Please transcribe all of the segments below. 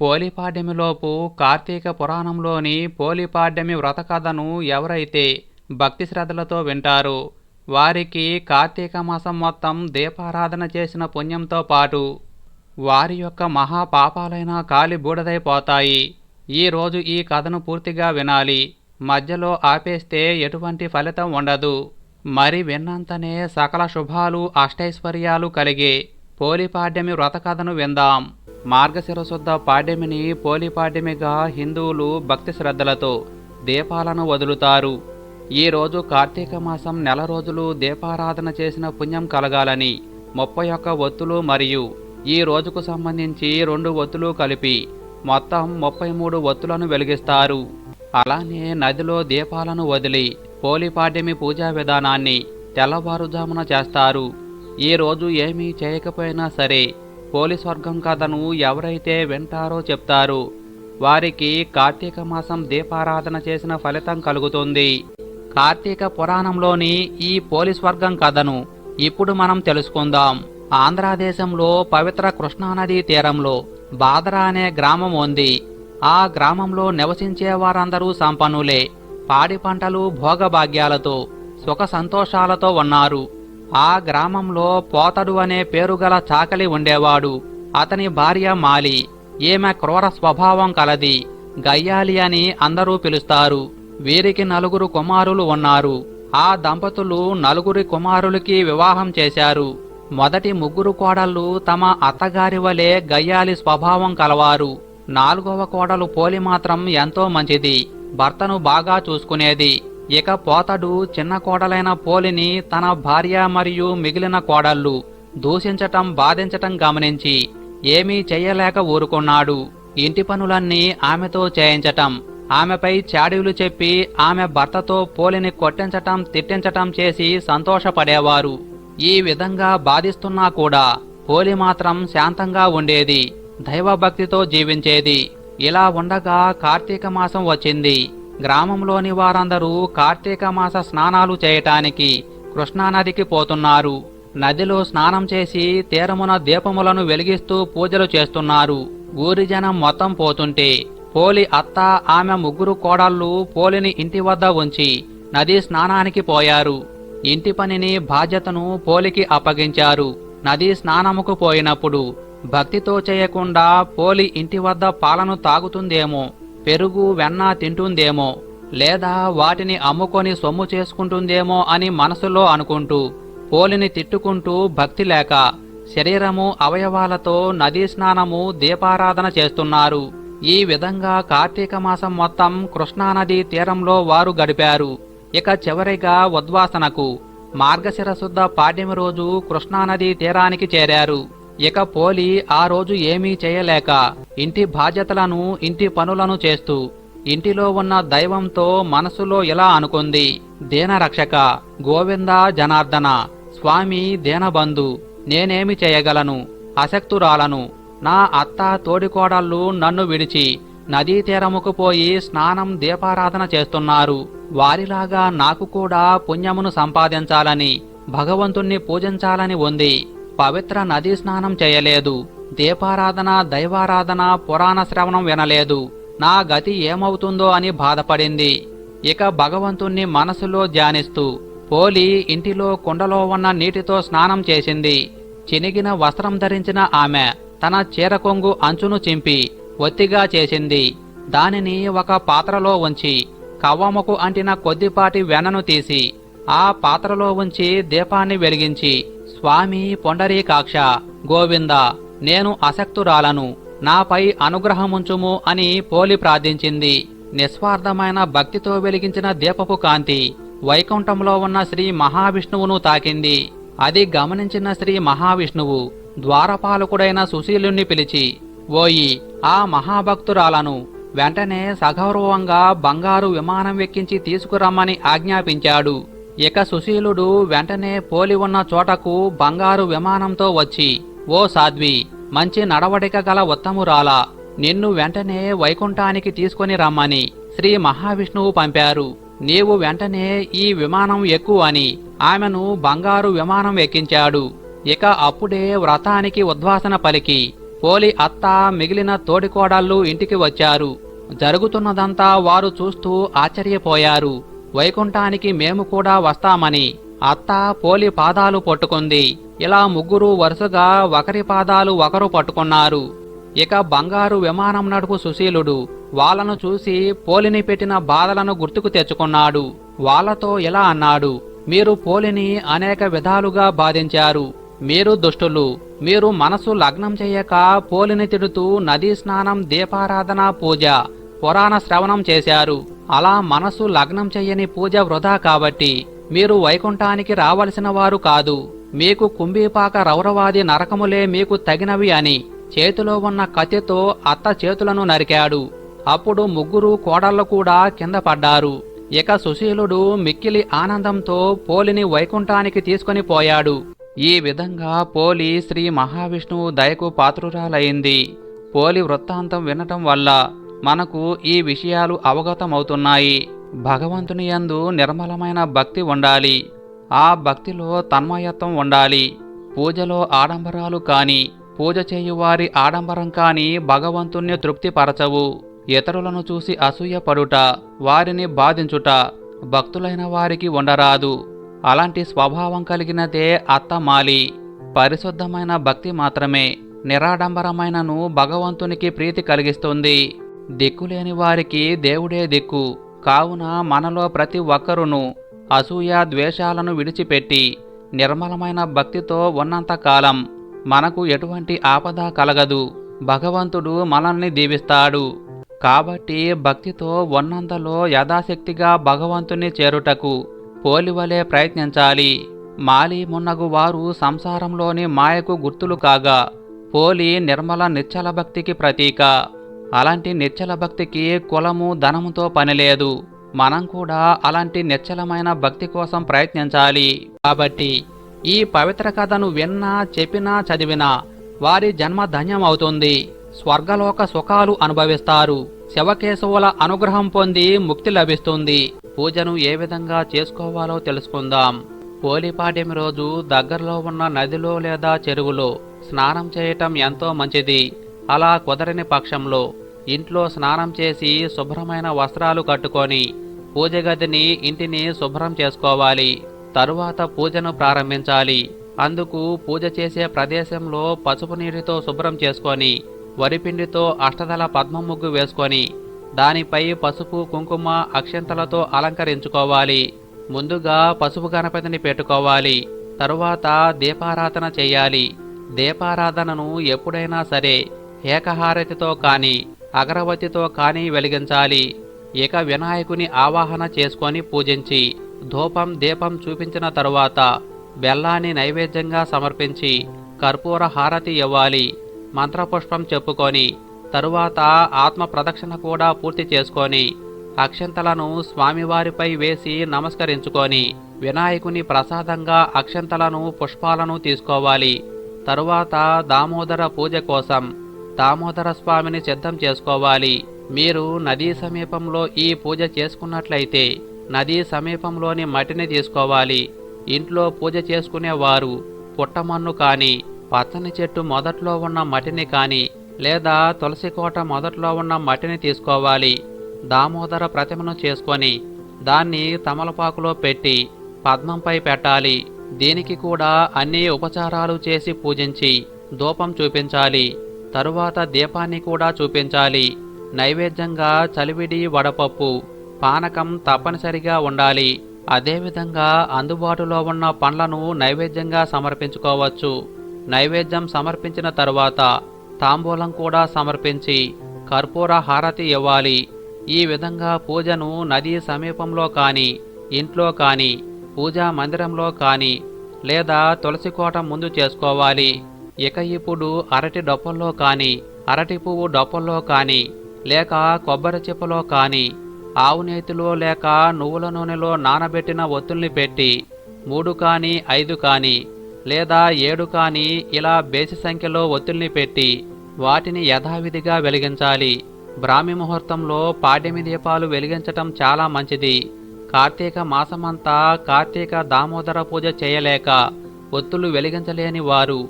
పోలిపాడ్యమిలోపు కార్తీక పురాణంలోని పోలిపాడ్యమి వ్రత కథను ఎవరైతే భక్తి శ్రద్ధలతో వింటారో వారికి కార్తీక మాసం మొత్తం దీపారాధన చేసిన పుణ్యంతో పాటు వారి యొక్క మహా పాపాలైన కాలి బూడిదైపోతాయి. ఈరోజు ఈ కథను పూర్తిగా వినాలి. మధ్యలో ఆపేస్తే ఎటువంటి ఫలితం ఉండదు. మరి విన్నంతనే సకల శుభాలు అష్టైశ్వర్యాలు కలిగే పోలిపాడ్యమి వ్రత కథను విందాం. మార్గశిర శుద్ధ పాడ్యమిని పోలిపాడ్యమిగా హిందువులు భక్తి శ్రద్ధలతో దీపాలను వదులుతారు. ఈరోజు కార్తీక మాసం నెల రోజులు దీపారాధన చేసిన పుణ్యం కలగాలని ముప్పై ఒక్క ఒత్తులు మరియు ఈ రోజుకు సంబంధించి రెండు ఒత్తులు కలిపి మొత్తం ముప్పై మూడు ఒత్తులను వెలిగిస్తారు. అలానే నదిలో దీపాలను వదిలి పోలిపాడ్యమి పూజా విధానాన్ని తెల్లవారుజామున చేస్తారు. ఈ రోజు ఏమీ చేయకపోయినా సరే పోలీస్ వర్గం కథను ఎవరైతే వింటారో చెప్తారు. వారికి కార్తీక మాసం దీపారాధన చేసిన ఫలితం కలుగుతుంది. కార్తీక పురాణంలోని ఈ పోలీస్ వర్గం కథను ఇప్పుడు మనం తెలుసుకుందాం. ఆంధ్రదేశంలో పవిత్ర కృష్ణానదీ తీరంలో బాదరా అనే గ్రామం ఉంది. ఆ గ్రామంలో నివసించే వారందరూ సంపన్నులే. పాడి పంటలు భోగభాగ్యాలతో సుఖ సంతోషాలతో ఉన్నారు. ఆ గ్రామంలో పోతడు అనే పేరుగల చాకలి ఉండేవాడు. అతని భార్య మాలి. ఈమె క్రూర స్వభావం కలది. గయ్యాలి అని అందరూ పిలుస్తారు. వీరికి నలుగురు కుమారులు ఉన్నారు. ఆ దంపతులు నలుగురి కుమారులకి వివాహం చేశారు. మొదటి ముగ్గురు కోడళ్ళు తమ అత్తగారి వలె గయ్యాలి స్వభావం కలవారు. నాలుగవ కోడలు పోలి మాత్రం ఎంతో మంచిది. భర్తను బాగా చూసుకునేది. ఇక పోతడు చిన్న కోడలైన పోలిని తన భార్య మరియు మిగిలిన కోడళ్ళు దూషించటం బాధించటం గమనించి ఏమీ చెయ్యలేక ఊరుకున్నాడు. ఇంటి పనులన్నీ ఆమెతో చేయించటం ఆమెపై చాడీలు చెప్పి ఆమె భర్తతో పోలిని కొట్టించటం తిట్టించటం చేసి సంతోషపడేవారు. ఈ విధంగా బాధిస్తున్నా కూడా పోలి మాత్రం శాంతంగా ఉండేది దైవభక్తితో జీవించేది. ఇలా ఉండగా కార్తీక మాసం వచ్చింది. గ్రామంలోని వారందరూ కార్తీక మాస స్నానాలు చేయటానికి కృష్ణానదికి పోతున్నారు. నదిలో స్నానం చేసి తీరమున దీపములను వెలిగిస్తూ పూజలు చేస్తున్నారు. ఊరి జనం మొత్తం పోతుంటే పోలి అత్త ఆమె ముగ్గురు కోడళ్ళు పోలిని ఇంటి వద్ద ఉంచి నదీ స్నానానికి పోయారు. ఇంటి పనిని బాధ్యతను పోలికి అప్పగించారు. నదీ స్నానముకు పోయినప్పుడు భక్తితో చేయకుండా పోలి ఇంటి వద్ద పాలను తాగుతుందేమో పెరుగు వెన్న తింటుందేమో లేదా వాటిని అమ్ముకొని సొమ్ము చేసుకుంటుందేమో అని మనసులో అనుకుంటూ పోలిని తిట్టుకుంటూ భక్తి లేక శరీరము అవయవాలతో నదీ స్నానము దీపారాధన చేస్తున్నారు. ఈ విధంగా కార్తీక మాసం మొత్తం కృష్ణానదీ తీరంలో వారు గడిపారు. ఇక చివరిగా ఉద్వాసనకు మార్గశిర శుద్ధ పాడ్యమి రోజు కృష్ణానదీ తీరానికి చేరారు. ఇక పోలి ఆ రోజు ఏమీ చేయలేక ఇంటి బాధ్యతలను ఇంటి పనులను చేస్తూ ఇంటిలో ఉన్న దైవంతో మనసులో ఇలా అనుకుంది. దీనరక్షక గోవింద జనార్దన స్వామి దీనబంధు నేనేమి చేయగలను? అశక్తురాలను. నా అత్త తోడికోడళ్ళు నన్ను విడిచి నదీ తీరముకు పోయి స్నానం దీపారాధన చేస్తున్నారు. వారిలాగా నాకు కూడా పుణ్యమును సంపాదించాలని భగవంతుణ్ణి పూజించాలని ఉంది. పవిత్ర నదీ స్నానం చేయలేదు. దీపారాధన దైవారాధన పురాణ శ్రవణం వినలేదు. నా గతి ఏమవుతుందో అని బాధపడింది. ఇక భగవంతుణ్ణి మనసులో ధ్యానిస్తూ పోలి ఇంటిలో కుండలో ఉన్న నీటితో స్నానం చేసింది. చినిగిన వస్త్రం ధరించిన ఆమె తన చీర కొంగు అంచును చింపి ఒత్తిగా చేసింది. దానిని ఒక పాత్రలో ఉంచి కవ్వముకు అంటిన కొద్దిపాటి వెనను తీసి ఆ పాత్రలో ఉంచి దీపాన్ని వెలిగించి స్వామి పొండరీకాక్ష గోవింద నేను అసక్తురాలను నాపై అనుగ్రహముంచుము అని పోలి ప్రార్థించింది. నిస్వార్థమైన భక్తితో వెలిగించిన దీపపు కాంతి వైకుంఠంలో ఉన్న శ్రీ మహావిష్ణువును తాకింది. అది గమనించిన శ్రీ మహావిష్ణువు ద్వారపాలకుడైన సుశీలుణ్ణి పిలిచి ఓయి ఆ మహాభక్తురాలను వెంటనే సగౌరవంగా బంగారు విమానం ఎక్కించి తీసుకురమ్మని ఆజ్ఞాపించాడు. ఇక సుశీలుడు వెంటనే పోలి ఉన్న చోటకు బంగారు విమానంతో వచ్చి ఓ సాధ్వి మంచి నడవడిక గల ఉత్తమురాల నిన్ను వెంటనే వైకుంఠానికి తీసుకొని రమ్మని శ్రీ మహావిష్ణువు పంపారు. నీవు వెంటనే ఈ విమానం ఎక్కు అని ఆమెను బంగారు విమానం ఎక్కించాడు. ఇక అప్పుడే వ్రతానికి ఉద్వాసన పలికి పోలి అత్త మిగిలిన తోడికోడళ్ళు ఇంటికి వచ్చారు. జరుగుతున్నదంతా వారు చూస్తూ ఆశ్చర్యపోయారు. వైకుంఠానికి మేము కూడా వస్తామని అత్త పోలి పాదాలు పట్టుకుంది. ఇలా ముగ్గురు వరుసగా ఒకరి పాదాలు ఒకరు పట్టుకున్నారు. ఇక బంగారు విమానం నడుపు సుశీలుడు వాళ్ళను చూసి పోలిని పెట్టిన బాధలను గుర్తుకు తెచ్చుకున్నాడు. వాళ్ళతో ఇలా అన్నాడు మీరు పోలిని అనేక విధాలుగా బాధించారు. మీరు దుష్టులు. మీరు మనసు లగ్నం చేయక పోలిని తిడుతూ నదీ స్నానం దీపారాధన పూజ పురాణ శ్రవణం చేశారు. అలా మనసు లగ్నం చెయ్యని పూజ వృధా కాబట్టి మీరు వైకుంఠానికి రావలసిన వారు కాదు. మీకు కుంభీపాక రౌరవాది నరకములే మీకు తగినవి అని చేతిలో ఉన్న కత్తితో అత్త చేతులను నరికాడు. అప్పుడు ముగ్గురు కోడళ్ళు కూడా కింద పడ్డారు. ఇక సుశీలుడు మిక్కిలి ఆనందంతో పోలిని వైకుంఠానికి తీసుకొని పోయాడు. ఈ విధంగా పోలి శ్రీ మహావిష్ణువు దయకు పాత్రురాలైంది. పోలి వృత్తాంతం వినటం వల్ల మనకు ఈ విషయాలు అవగతమవుతున్నాయి. భగవంతుని యందు నిర్మలమైన భక్తి ఉండాలి. ఆ భక్తిలో తన్మయత్వం ఉండాలి. పూజలో ఆడంబరాలు కాని పూజ చేయువారి ఆడంబరం కాని భగవంతుణ్ణి తృప్తిపరచవు. ఇతరులను చూసి అసూయపడుట వారిని బాధించుట భక్తులైన వారికి ఉండరాదు. అలాంటి స్వభావం కలిగినదే అత్తమాలి. పరిశుద్ధమైన భక్తి మాత్రమే నిరాడంబరమైనను భగవంతునికి ప్రీతి కలిగిస్తుంది. దిక్కులేని వారికి దేవుడే దిక్కు. కావున మనలో ప్రతి ఒక్కరును అసూయ ద్వేషాలను విడిచిపెట్టి నిర్మలమైన భక్తితో ఉన్నంతకాలం మనకు ఎటువంటి ఆపద కలగదు. భగవంతుడు మనల్ని దీవిస్తాడు. కాబట్టి భక్తితో ఉన్నంతలో యథాశక్తిగా భగవంతుని చేరుటకు పోలివలే ప్రయత్నించాలి. మాలి మున్నగు వారు సంసారంలోని మాయకు గుర్తులు కాగా పోలి నిర్మల నిశ్చల భక్తికి ప్రతీక. అలాంటి నిశ్చల భక్తికి కులము ధనముతో పనిలేదు మనం కూడా అలాంటి నిశ్చలమైన భక్తి కోసం ప్రయత్నించాలి. కాబట్టి ఈ పవిత్ర కథను విన్నా చెప్పినా చదివినా వారి జన్మ ధన్యం అవుతుంది స్వర్గలోక సుఖాలు అనుభవిస్తారు. శివకేశవుల అనుగ్రహం పొంది ముక్తి లభిస్తుంది. పూజను ఏ విధంగా చేసుకోవాలో తెలుసుకుందాం. పోలిపాడ్యమి రోజు దగ్గరలో ఉన్న నదిలో లేదా చెరువులో స్నానం చేయటం ఎంతో మంచిది. అలా కుదరని పక్షంలో ఇంట్లో స్నానం చేసి శుభ్రమైన వస్త్రాలు కట్టుకొని పూజ గదిని ఇంటిని శుభ్రం చేసుకోవాలి. తరువాత పూజను ప్రారంభించాలి. అందుకు పూజ చేసే ప్రదేశంలో పసుపు నీటితో శుభ్రం చేసుకొని వరిపిండితో అష్టదళ పద్మ ముగ్గు వేసుకొని దానిపై పసుపు కుంకుమ అక్షంతలతో అలంకరించుకోవాలి. ముందుగా పసుపు గణపతిని పెట్టుకోవాలి. తరువాత దీపారాధన చేయాలి. దీపారాధనను ఎప్పుడైనా సరే ఏకహారతితో కానీ అగరవతితో కానీ వెలిగించాలి. ఇక వినాయకుని ఆవాహన చేసుకొని పూజించి ధూపం దీపం చూపించిన తరువాత బెల్లాన్ని నైవేద్యంగా సమర్పించి కర్పూర హారతి ఇవ్వాలి. మంత్రపుష్పం చెప్పుకొని తరువాత ఆత్మ ప్రదక్షిణ కూడా పూర్తి చేసుకొని అక్షంతలను స్వామివారిపై వేసి నమస్కరించుకొని వినాయకుని ప్రసాదంగా అక్షంతలను పుష్పాలను తీసుకోవాలి. తరువాత దామోదర పూజ కోసం దామోదర స్వామిని సిద్ధం చేసుకోవాలి. మీరు నదీ సమీపంలో ఈ పూజ చేసుకున్నట్లయితే నదీ సమీపంలోని మట్టిని తీసుకోవాలి. ఇంట్లో పూజ చేసుకునేవారు పుట్టమన్ను కానీ పచ్చని చెట్టు మొదట్లో ఉన్న మట్టిని కానీ లేదా తులసి కోట మొదట్లో ఉన్న మట్టిని తీసుకోవాలి. దామోదర ప్రతిమను చేసుకొని దాన్ని తమలపాకులో పెట్టి పద్మంపై పెట్టాలి. దీనికి కూడా అన్ని ఉపచారాలు చేసి పూజించి ధూపం చూపించాలి. తరువాత దీపాన్ని కూడా చూపించాలి. నైవేద్యంగా చలివిడి వడపప్పు పానకం తప్పనిసరిగా ఉండాలి. అదేవిధంగా అందుబాటులో ఉన్న పండ్లను నైవేద్యంగా సమర్పించుకోవచ్చు. నైవేద్యం సమర్పించిన తరువాత తాంబూలం కూడా సమర్పించి కర్పూర హారతి ఇవ్వాలి. ఈ విధంగా పూజను నదీ సమీపంలో కానీ ఇంట్లో కానీ పూజా మందిరంలో కానీ లేదా తులసి కోట ముందు చేసుకోవాలి. ఇక ఇప్పుడు అరటి డొప్పల్లో కానీ అరటి పువ్వు డొప్పల్లో కానీ లేక కొబ్బరి చిప్పలో కానీ ఆవు నేతిలో లేక నువ్వుల నూనెలో నానబెట్టిన ఒత్తుల్ని పెట్టి మూడు కానీ ఐదు కానీ లేదా ఏడు కానీ ఇలా బేసి సంఖ్యలో ఒత్తుల్ని పెట్టి వాటిని యథావిధిగా వెలిగించాలి. బ్రాహ్మి ముహూర్తంలో పాడ్యమి దీపాలు వెలిగించటం చాలా మంచిది. కార్తీక మాసమంతా కార్తీక దామోదర పూజ చేయలేక ఒత్తులు వెలిగించలేని వారు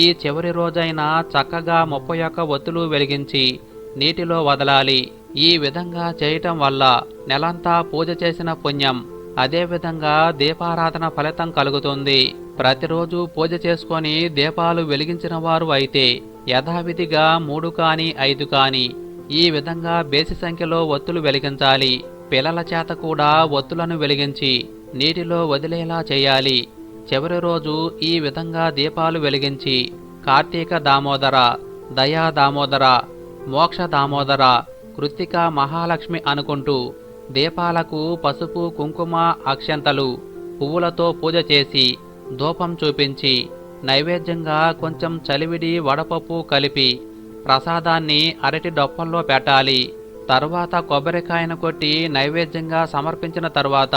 ఈ చివరి రోజైనా చక్కగా ముప్పై ఒక్క ఒత్తులు వెలిగించి నీటిలో వదలాలి. ఈ విధంగా చేయటం వల్ల నెలంతా పూజ చేసిన పుణ్యం అదేవిధంగా దీపారాధన ఫలితం కలుగుతుంది. ప్రతిరోజు పూజ చేసుకొని దీపాలు వెలిగించిన వారు అయితే యథావిధిగా మూడు కాని ఐదు కాని ఈ విధంగా బేసి సంఖ్యలో ఒత్తులు వెలిగించాలి. పిల్లల చేత కూడా ఒత్తులను వెలిగించి నీటిలో వదిలేలా చేయాలి. చివరి రోజు ఈ విధంగా దీపాలు వెలిగించి కార్తీక దామోదర దయా దామోదర మోక్ష దామోదర కృత్తిక మహాలక్ష్మి అనుకుంటూ దీపాలకు పసుపు కుంకుమ అక్షంతలు పువ్వులతో పూజ చేసి ధూపం చూపించి నైవేద్యంగా కొంచెం చలివిడి వడపప్పు కలిపి ప్రసాదాన్ని అరటి డొప్పల్లో పెట్టాలి. తర్వాత కొబ్బరికాయను కొట్టి నైవేద్యంగా సమర్పించిన తర్వాత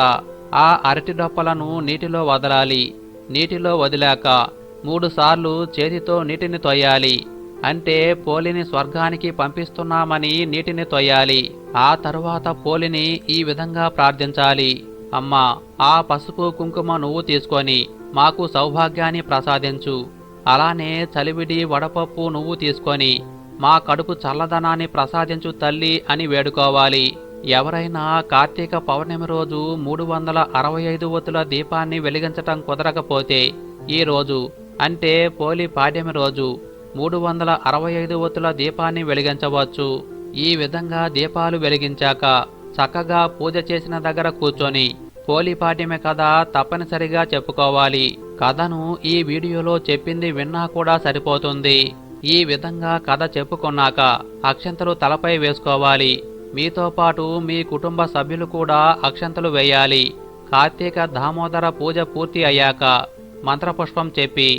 ఆ అరటి డొప్పలను నీటిలో వదలాలి. నీటిలో వదిలాక మూడుసార్లు చేతితో నీటిని తొయ్యాలి. అంటే పోలిని స్వర్గానికి పంపిస్తున్నామని నీటిని తొయ్యాలి. ఆ తరువాత పోలిని ఈ విధంగా ప్రార్థించాలి. అమ్మా ఆ పసుపు కుంకుమ నువ్వు తీసుకొని మాకు సౌభాగ్యాన్ని ప్రసాదించు. అలానే చలివిడి వడపప్పు నువ్వు తీసుకొని మా కడుపు చల్లదనాన్ని ప్రసాదించు తల్లి అని వేడుకోవాలి. ఎవరైనా కార్తీక పౌర్ణమి రోజు మూడు వందల అరవై ఐదు ఒత్తుల దీపాన్ని వెలిగించటం కుదరకపోతే ఈ రోజు అంటే పోలి పాడ్యమి రోజు మూడు వందల అరవై ఐదు ఒత్తుల దీపాన్ని వెలిగించవచ్చు. ఈ విధంగా దీపాలు వెలిగించాక చక్కగా పూజ చేసిన దగ్గర కూర్చొని పోలిపాడ్యమే కథ తప్పనిసరిగా చెప్పుకోవాలి. కథను ఈ వీడియోలో చెప్పింది విన్నా కూడా సరిపోతుంది. ఈ విధంగా కథ చెప్పుకున్నాక అక్షంతలు తలపై వేసుకోవాలి. మీతో పాటు మీ కుటుంబ సభ్యులు కూడా అక్షంతలు వేయాలి. కార్తీక దామోదర పూజ పూర్తి అయ్యాక మంత్రపుష్పం చెప్పి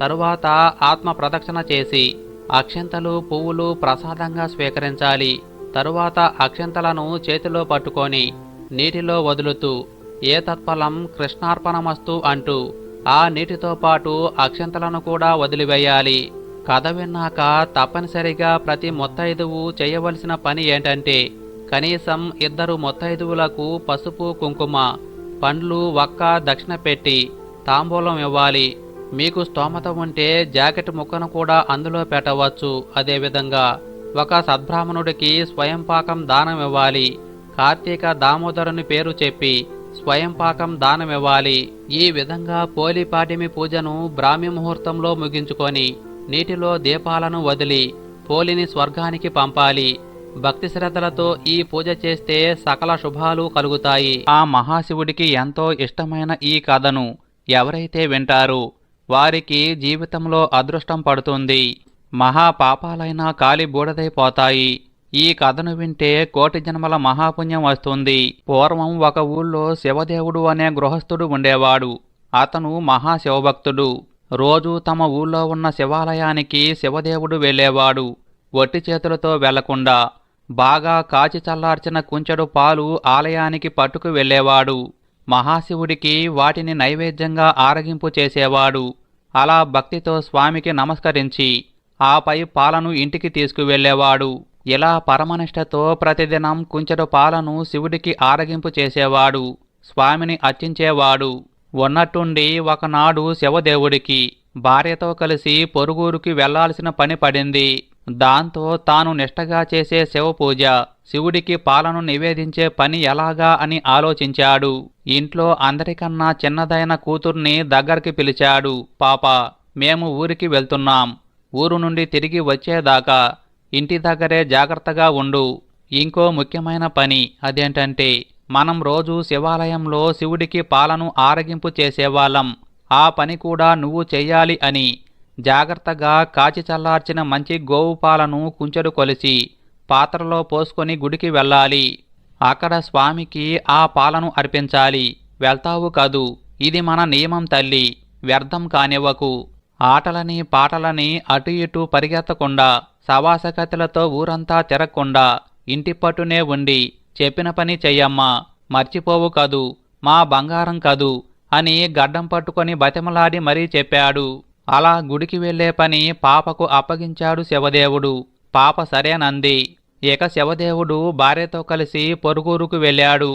తరువాత ఆత్మ ప్రదక్షిణ చేసి అక్షంతలు పువ్వులు ప్రసాదంగా స్వీకరించాలి. తరువాత అక్షంతలను చేతిలో పట్టుకొని నీటిలో వదులుతూ ఏ తత్ఫలం కృష్ణార్పణమస్తు అంటూ ఆ నీటితో పాటు అక్షంతలను కూడా వదిలివేయాలి. కథ విన్నాక తప్పనిసరిగా ప్రతి మొత్తైదువు చేయవలసిన పని ఏంటంటే కనీసం ఇద్దరు మొత్తైదువులకు పసుపు కుంకుమ పండ్లు వక్క దక్షిణ పెట్టి తాంబూలం ఇవ్వాలి. మీకు స్తోమత ఉంటే జాకెట్ ముక్కను కూడా అందులో పెట్టవచ్చు. అదేవిధంగా ఒక సద్బ్రాహ్మణుడికి స్వయంపాకం దానం ఇవ్వాలి. కార్తీక దామోదరుని పేరు చెప్పి స్వయంపాకం దానమివ్వాలి దానం ఇవ్వాలి. ఈ విధంగా పోలిపాటిమి పూజను బ్రాహ్మీ ముహూర్తంలో ముగించుకొని నీటిలో దీపాలను వదిలి పోలిని స్వర్గానికి పంపాలి. భక్తి శ్రద్ధలతో ఈ పూజ చేస్తే సకల శుభాలు కలుగుతాయి. ఆ మహాశివుడికి ఎంతో ఇష్టమైన ఈ కథను ఎవరైతే వింటారో వారికి జీవితంలో అదృష్టం పడుతుంది. మహాపాపాలైనా కాలి బూడదైపోతాయి. ఈ కథను వింటే కోటి జన్మల మహాపుణ్యం వస్తుంది. పూర్వం ఒక ఊళ్ళో శివదేవుడు అనే గృహస్థుడు ఉండేవాడు. అతను మహాశివభక్తుడు. రోజు తమ ఊళ్ళో ఉన్న శివాలయానికి శివదేవుడు వెళ్ళేవాడు. ఒట్టి చేతులతో వెళ్ళకుండా బాగా కాచి చల్లార్చిన కుంచెడు పాలు ఆలయానికి పట్టుకు వెళ్ళేవాడు. మహాశివుడికి వాటిని నైవేద్యంగా ఆరగింపు చేసేవాడు. అలా భక్తితో స్వామికి నమస్కరించి ఆపై పాలను ఇంటికి తీసుకువెళ్ళేవాడు. ఇలా పరమనిష్టతో ప్రతిదినం కుంచెడు పాలను శివుడికి ఆరగింపు చేసేవాడు. స్వామిని అర్చించేవాడు. ఉన్నట్టుండి ఒకనాడు శివదేవుడికి భార్యతో కలిసి పొరుగురికి వెళ్ళాల్సిన పని పడింది. దాంతో తాను నిష్టగా చేసే శివపూజ శివుడికి పాలను నివేదించే పని ఎలాగా అని ఆలోచించాడు. ఇంట్లో అందరికన్నా చిన్నదైన కూతుర్ని దగ్గరికి పిలిచాడు. పాప మేము ఊరికి వెళ్తున్నాం. ఊరు నుండి తిరిగి వచ్చేదాకా ఇంటి దగ్గరే జాగ్రత్తగా ఉండు. ఇంకో ముఖ్యమైన పని అదేంటంటే మనం రోజు శివాలయంలో శివుడికి పాలను ఆరగింపు చేసేవాళ్ళం. ఆ పని కూడా నువ్వు చెయ్యాలి అని జాగ్రత్తగా కాచి చల్లార్చిన మంచి గోవు పాలను కుంచెడు కొలిసి పాత్రలో పోసుకొని గుడికి వెళ్ళాలి. అక్కడ స్వామికి ఆ పాలను అర్పించాలి. వెళ్తావు కాదు? ఇది మన నియమం తల్లి. వ్యర్థం కానివ్వకు. ఆటలని పాటలని అటు ఇటు పరిగెత్తకుండా సవాసకతులతో ఊరంతా తిరగకుండా ఇంటి పట్టునే ఉండి చెప్పిన పని చెయ్యమ్మా. మర్చిపోవు కదు? మా బంగారం కదు? అని గడ్డం పట్టుకొని బతిమలాడి మరీ చెప్పాడు. అలా గుడికి వెళ్ళే పని పాపకు అప్పగించాడు శివదేవుడు. పాప సరేనంది. ఇక శివదేవుడు భార్యతో కలిసి పొరుగురుకు వెళ్ళాడు.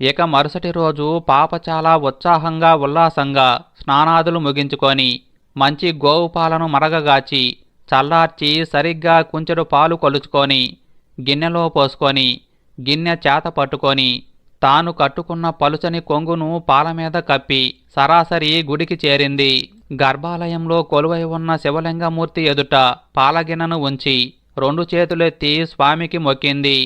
ఇక మరుసటి రోజు పాప చాలా ఉత్సాహంగా ఉల్లాసంగా స్నానాదులు ముగించుకొని మంచి గోవు పాలను మరగగాచి చల్లార్చి సరిగ్గా కుంచెడు పాలు కొలుచుకొని గిన్నెలో పోసుకొని గిన్నె చేత పట్టుకొని తాను కట్టుకున్న పలుచని కొంగును పాల మీద కప్పి సరాసరి గుడికి చేరింది. గర్భాలయంలో కొలువై ఉన్న శివలింగమూర్తి ఎదుట పాలగిన్నెను ఉంచి రెండు చేతులెత్తి స్వామికి మొక్కింది.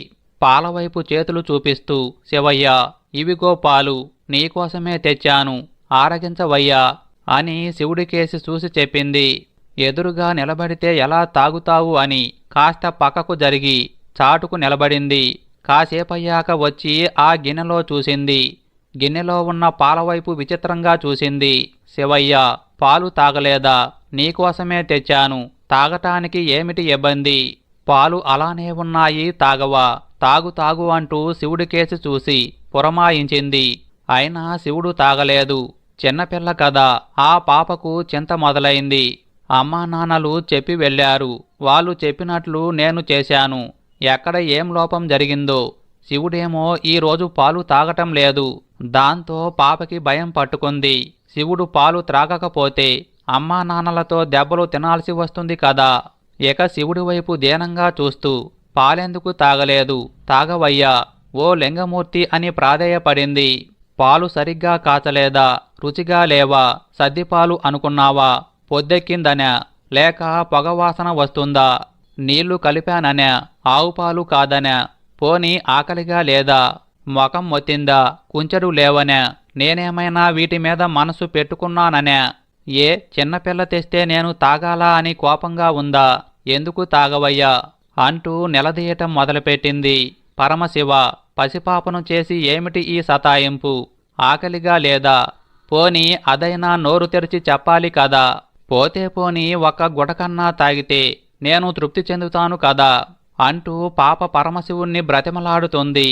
పాలవైపు చేతులు చూపిస్తూ శివయ్య ఇవిగో పాలు నీకోసమే తెచ్చాను ఆరగించవయ్యా అని శివుడికేసి చూసి చెప్పింది. ఎదురుగా నిలబడితే ఎలా తాగుతావు అని కాస్త పక్కకు జరిగి చాటుకు నిలబడింది. కాసేపయ్యాక వచ్చి ఆ గిన్నెలో చూసింది. గిన్నెలో ఉన్న పాలవైపు విచిత్రంగా చూసింది. శివయ్య పాలు తాగలేదా? నీకోసమే తెచ్చాను. తాగటానికి ఏమిటి ఇబ్బంది? పాలు అలానే ఉన్నాయి తాగవా? తాగు తాగు అంటూ శివుడికేసి చూసి పురమాయించింది. అయినా శివుడు తాగలేదు. చిన్నపిల్ల కదా ఆ పాపకు చింత మొదలైంది. అమ్మా నాన్నలు చెప్పి వెళ్ళారు. వాళ్ళు చెప్పినట్లు నేను చేశాను. ఎక్కడ ఏం లోపం జరిగిందో శివుడేమో ఈరోజు పాలు తాగటం లేదు. దాంతో పాపకి భయం పట్టుకుంది. శివుడు పాలు త్రాగకపోతే అమ్మా నాన్నలతో దెబ్బలు తినాల్సి వస్తుంది కదా. ఇక శివుడి వైపు దీనంగా చూస్తూ పాలెందుకు తాగలేదు? తాగవయ్యా ఓ లింగమూర్తి అని ప్రాధేయపడింది. పాలు సరిగ్గా కాచలేదా? రుచిగా లేవా? సద్దిపాలు అనుకున్నావా? పొద్దెక్కిందనా? లేక పొగవాసన వస్తుందా? నీళ్ళు కలిపాననే ఆవు పాలు పోనీ పోని ఆకలిగా లేదా మొఖం మొత్తిందా కుంచెడు లేవనే నేనేమైనా వీటి మీద మనసు పెట్టుకున్నాననే ఏ చిన్నపిల్ల తెస్తే నేను తాగాలా అని కోపంగా ఉందా ఎందుకు తాగవయ్యా అంటూ నిలదీయటం మొదలుపెట్టింది పరమశివ. పసిపాపను చేసి ఏమిటి ఈ సతాయింపు? ఆకలిగా లేదా? పోని అదైనా నోరు తెరిచి చెప్పాలి కదా? పోతే పోని ఒక్క గుటకన్నా తాగితే నేను తృప్తి చెందుతాను కదా అంటూ పాప పరమశివుణ్ణి బ్రతిమలాడుతుంది.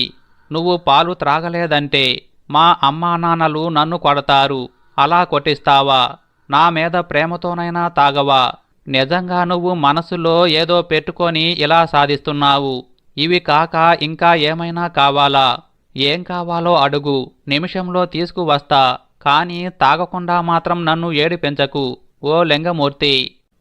నువ్వు పాలు త్రాగలేదంటే మా అమ్మా నాన్నలు నన్ను కొడతారు. అలా కొట్టిస్తావా? నా మీద ప్రేమతోనైనా తాగవా? నిజంగా నువ్వు మనసులో ఏదో పెట్టుకొని ఇలా సాధిస్తున్నావు. ఇవి కాక ఇంకా ఏమైనా కావాలా? ఏం కావాలో అడుగు. నిమిషంలో తీసుకువస్తా. కానీ తాగకుండా మాత్రం నన్ను ఏడిపెంచకు. ఓ లింగమూర్తి!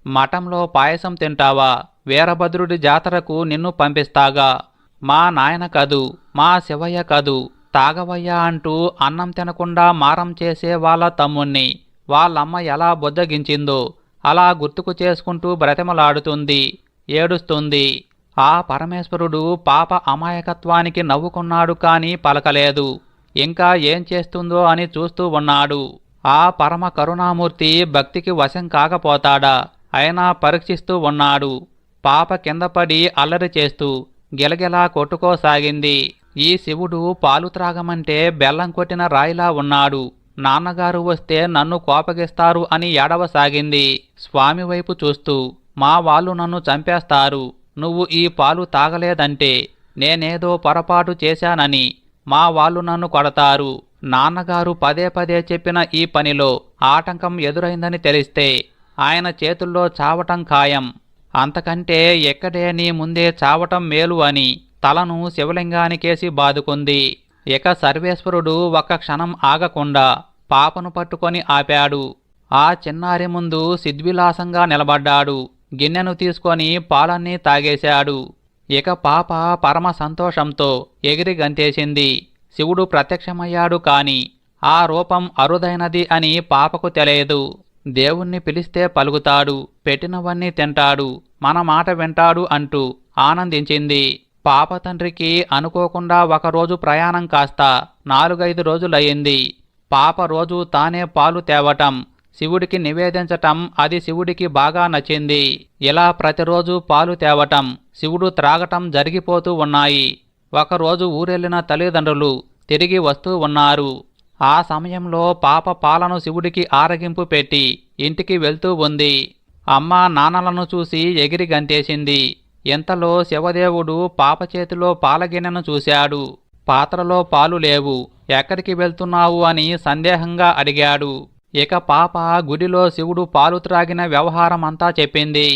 మఠంలో పాయసం తింటావా? వీరభద్రుడి జాతరకు నిన్ను పంపిస్తాగా. మా నాయన కదు? మా శివయ్య కదు? తాగవయ్య అంటూ అన్నం తినకుండా మారం చేసే వాళ్ళ తమ్ముణ్ణి. వాళ్ళమ్మ ఎలా బొద్దగించిందో అలా గుర్తుకు చేసుకుంటూ బ్రతిమలాడుతుంది ఏడుస్తుంది. ఆ పరమేశ్వరుడు పాప అమాయకత్వానికి నవ్వుకున్నాడు కానీ పలకలేదు. ఇంకా ఏం చేస్తుందో అని చూస్తూ ఉన్నాడు. ఆ పరమ కరుణామూర్తి భక్తికి వశం కాకపోతాడా? ఆయన పరీక్షిస్తూ ఉన్నాడు. పాప కింద పడి అల్లరి చేస్తూ గిలగిలా కొట్టుకోసాగింది. ఈ శివుడు పాలు త్రాగమంటే బెల్లం కొట్టిన రాయిలా ఉన్నాడు. నాన్నగారు వస్తే నన్ను కోపగిస్తారు అని ఏడవసాగింది. స్వామి వైపు చూస్తూ మా వాళ్ళు నన్ను చంపేస్తారు. నువ్వు ఈ పాలు తాగలేదంటే నేనేదో పొరపాటు చేశానని మా వాళ్ళు నన్ను కొడతారు. నాన్నగారు పదే పదే చెప్పిన ఈ పనిలో ఆటంకం ఎదురైందని తెలిస్తే ఆయన చేతుల్లో చావటం ఖాయం. అంతకంటే ఎక్కడే నీ ముందే చావటం మేలు అని తలను శివలింగానికేసి బాదుకుంది. ఇక సర్వేశ్వరుడు ఒక్క క్షణం ఆగకుండా పాపను పట్టుకొని ఆపాడు. ఆ చిన్నారి ముందు సిద్విలాసంగా నిలబడ్డాడు. గిన్నెను తీసుకొని పాలన్నీ తాగేశాడు. ఇక పాప పరమ సంతోషంతో ఎగిరి గంతేసింది. శివుడు ప్రత్యక్షమయ్యాడు కాని ఆ రూపం అరుదైనది అని పాపకు తెలియదు. దేవుణ్ణి పిలిస్తే పలుకుతాడు పెట్టినవన్నీ తింటాడు మన మాట వింటాడు అంటూ ఆనందించింది. పాప తండ్రికి అనుకోకుండా ఒకరోజు ప్రయాణం కాస్త నాలుగైదు రోజులయ్యింది. పాప రోజు తానే పాలు తేవటం శివుడికి నివేదించటం అది శివుడికి బాగా నచ్చింది. ఇలా ప్రతిరోజు పాలు తేవటం శివుడు త్రాగటం జరిగిపోతూ ఉన్నాయి. ఒకరోజు ఊరెళ్ళిన తల్లిదండ్రులు తిరిగి వస్తూ ఉన్నారు. ఆ సమయంలో పాప పాలను శివుడికి ఆరగింపు పెట్టి ఇంటికి వెళ్తూ ఉంది. అమ్మ నాన్నలను చూసి ఎగిరి గంతేసింది ఇంతలో శివదేవుడు పాప చేతిలో పాలగిన్నెను చూశాడు. పాత్రలో పాలు లేవు. ఎక్కడికి వెళ్తున్నావు అని సందేహంగా అడిగాడు. ఇక పాప గుడిలో శివుడు పాలు త్రాగిన వ్యవహారమంతా చెప్పింది.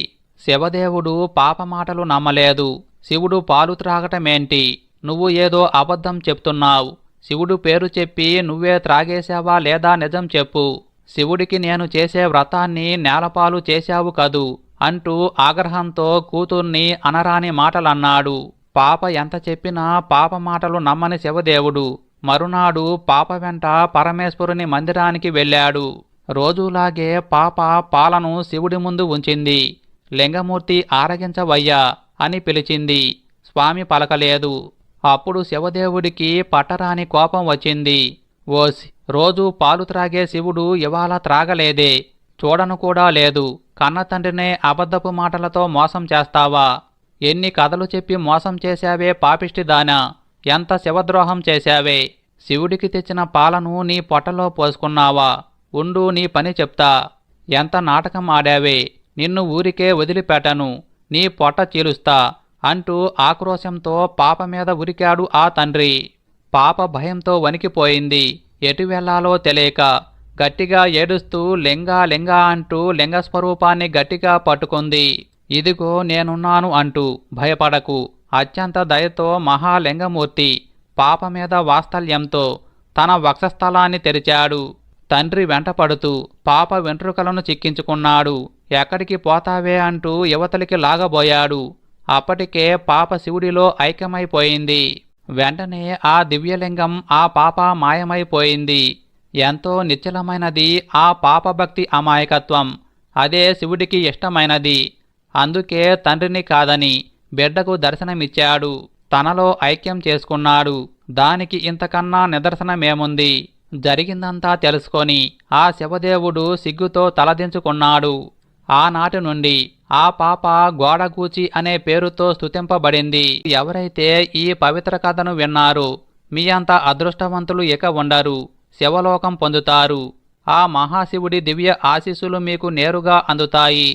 శివదేవుడు పాప మాటలు నమ్మలేదు. శివుడు పాలు త్రాగటమేంటి? నువ్వు ఏదో అబద్ధం చెప్తున్నావు. శివుడు పేరు చెప్పి నువ్వే త్రాగేశావా లేదా నిజం చెప్పు. శివుడికి నేను చేసే వ్రతాన్ని నేలపాలు చేశావు కదూ అంటూ ఆగ్రహంతో కూతుర్ని అనరాని మాటలన్నాడు. పాప ఎంత చెప్పినా పాప మాటలు నమ్మని శివదేవుడు. మరునాడు పాప వెంట పరమేశ్వరుని మందిరానికి వెళ్ళాడు. రోజులాగే పాప పాలను శివుడి ముందు ఉంచింది. లింగమూర్తి ఆరగించవయ్యా అని పిలిచింది. స్వామి పలకలేదు. అప్పుడు శివదేవుడికి పట్టరాని కోపం వచ్చింది. ఓస్ రోజు పాలు త్రాగే శివుడు ఇవాళ త్రాగలేదే. చూడను కూడా లేదు. కన్న తండ్రినే అబద్ధపు మాటలతో మోసం చేస్తావా? ఎన్ని కథలు చెప్పి మోసం చేశావే పాపిష్టిదానా ఎంత శివద్రోహం చేశావే? శివుడికి తెచ్చిన పాలను నీ పొట్టలో పోసుకున్నావా? ఉండు నీ పని చెప్తా. ఎంత నాటకం ఆడావే? నిన్ను ఊరికే వదిలిపెట్టను. నీ పొట్ట చీలుస్తా. అంటూ ఆక్రోశంతో పాప మీద ఉరికాడు ఆ తండ్రి. పాప భయంతో వణికిపోయింది. ఎటు వెళ్ళాలో తెలియక గట్టిగా ఏడుస్తూ లింగా లింగా అంటూ లింగస్వరూపాన్ని గట్టిగా పట్టుకుంది. ఇదిగో నేనున్నాను అంటూ భయపడకు. అత్యంత దయతో మహాలింగమూర్తి పాప మీద వాత్సల్యంతో తన వక్షస్థలాన్ని తెరిచాడు. తండ్రి వెంటపడుతూ పాప వెంట్రుకలను చిక్కించుకున్నాడు. ఎక్కడికి పోతావే అంటూ యువతలికి లాగబోయాడు. అప్పటికే పాప శివుడిలో ఐక్యమైపోయింది. వెంటనే ఆ దివ్యలింగం ఆ పాప మాయమైపోయింది. ఎంతో నిశ్చలమైనది ఆ పాపభక్తి అమాయకత్వం. అదే శివుడికి ఇష్టమైనది. అందుకే తండ్రిని కాదని బిడ్డకు దర్శనమిచ్చాడు. తనలో ఐక్యం చేసుకున్నాడు. దానికి ఇంతకన్నా నిదర్శనమేముంది? జరిగిందంతా తెలుసుకొని ఆ శివదేవుడు సిగ్గుతో తలదించుకున్నాడు. ఆనాటి నుండి ఆ పాప గోడగూచి అనే పేరుతో స్తుతింపబడింది. ఎవరైతే ఈ పవిత్ర కథను విన్నారు మీ అంత అదృష్టవంతులు ఇక ఉండరు శివలోకం పొందుతారు. ఆ మహాశివుడి దివ్య ఆశీస్సులు మీకు నేరుగా అందుతాయి.